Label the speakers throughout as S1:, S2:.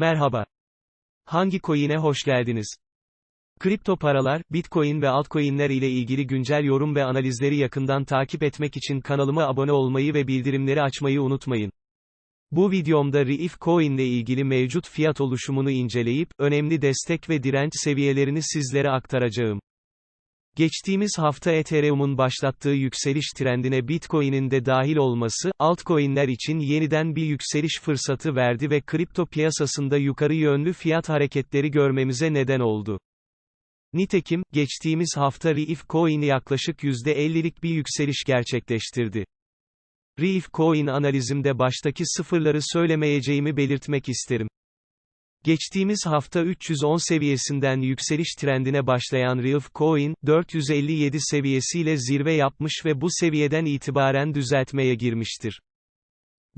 S1: Merhaba. Hangi coin'e hoş geldiniz? Kripto paralar, Bitcoin ve altcoin'ler ile ilgili güncel yorum ve analizleri yakından takip etmek için kanalıma abone olmayı ve bildirimleri açmayı unutmayın. Bu videomda Reef Coin ile ilgili mevcut fiyat oluşumunu inceleyip, önemli destek ve direnç seviyelerini sizlere aktaracağım. Geçtiğimiz hafta Ethereum'un başlattığı yükseliş trendine Bitcoin'in de dahil olması, altcoin'ler için yeniden bir yükseliş fırsatı verdi ve kripto piyasasında yukarı yönlü fiyat hareketleri görmemize neden oldu. Nitekim, geçtiğimiz hafta Reef Coin yaklaşık %50'lik bir yükseliş gerçekleştirdi. Reef Coin analizimde baştaki sıfırları söylemeyeceğimi belirtmek isterim. Geçtiğimiz hafta 310 seviyesinden yükseliş trendine başlayan Reef Coin, 457 seviyesiyle zirve yapmış ve bu seviyeden itibaren düzeltmeye girmiştir.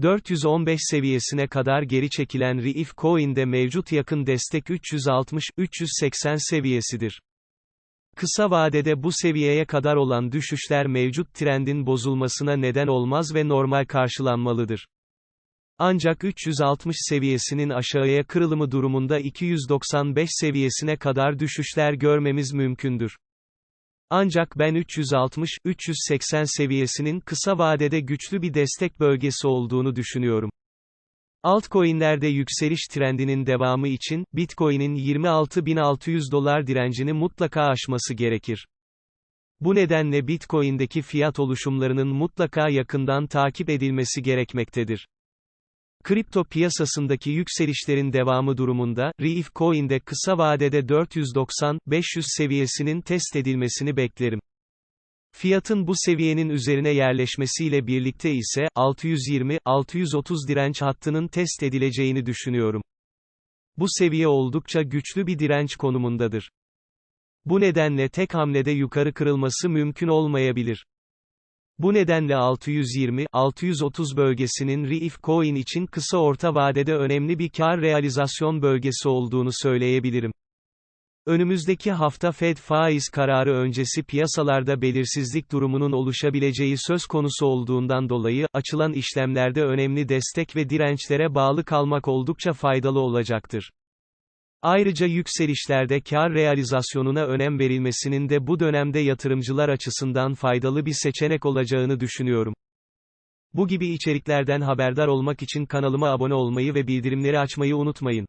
S1: 415 seviyesine kadar geri çekilen Reef Coin'de mevcut yakın destek 360-380 seviyesidir. Kısa vadede bu seviyeye kadar olan düşüşler mevcut trendin bozulmasına neden olmaz ve normal karşılanmalıdır. Ancak 360 seviyesinin aşağıya kırılımı durumunda 295 seviyesine kadar düşüşler görmemiz mümkündür. Ancak ben 360-380 seviyesinin kısa vadede güçlü bir destek bölgesi olduğunu düşünüyorum. Altcoin'lerde yükseliş trendinin devamı için, Bitcoin'in 26.600 dolar direncini mutlaka aşması gerekir. Bu nedenle Bitcoin'deki fiyat oluşumlarının mutlaka yakından takip edilmesi gerekmektedir. Kripto piyasasındaki yükselişlerin devamı durumunda, Reef Coin'de kısa vadede 490-500 seviyesinin test edilmesini beklerim. Fiyatın bu seviyenin üzerine yerleşmesiyle birlikte ise, 620-630 direnç hattının test edileceğini düşünüyorum. Bu seviye oldukça güçlü bir direnç konumundadır. Bu nedenle tek hamlede yukarı kırılması mümkün olmayabilir. Bu nedenle 620-630 bölgesinin Reef Coin için kısa orta vadede önemli bir kar realizasyon bölgesi olduğunu söyleyebilirim. Önümüzdeki hafta Fed faiz kararı öncesi piyasalarda belirsizlik durumunun oluşabileceği söz konusu olduğundan dolayı, açılan işlemlerde önemli destek ve dirençlere bağlı kalmak oldukça faydalı olacaktır. Ayrıca yükselişlerde kar realizasyonuna önem verilmesinin de bu dönemde yatırımcılar açısından faydalı bir seçenek olacağını düşünüyorum. Bu gibi içeriklerden haberdar olmak için kanalıma abone olmayı ve bildirimleri açmayı unutmayın.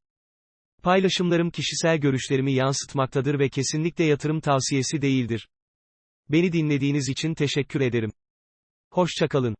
S1: Paylaşımlarım kişisel görüşlerimi yansıtmaktadır ve kesinlikle yatırım tavsiyesi değildir. Beni dinlediğiniz için teşekkür ederim. Hoşçakalın.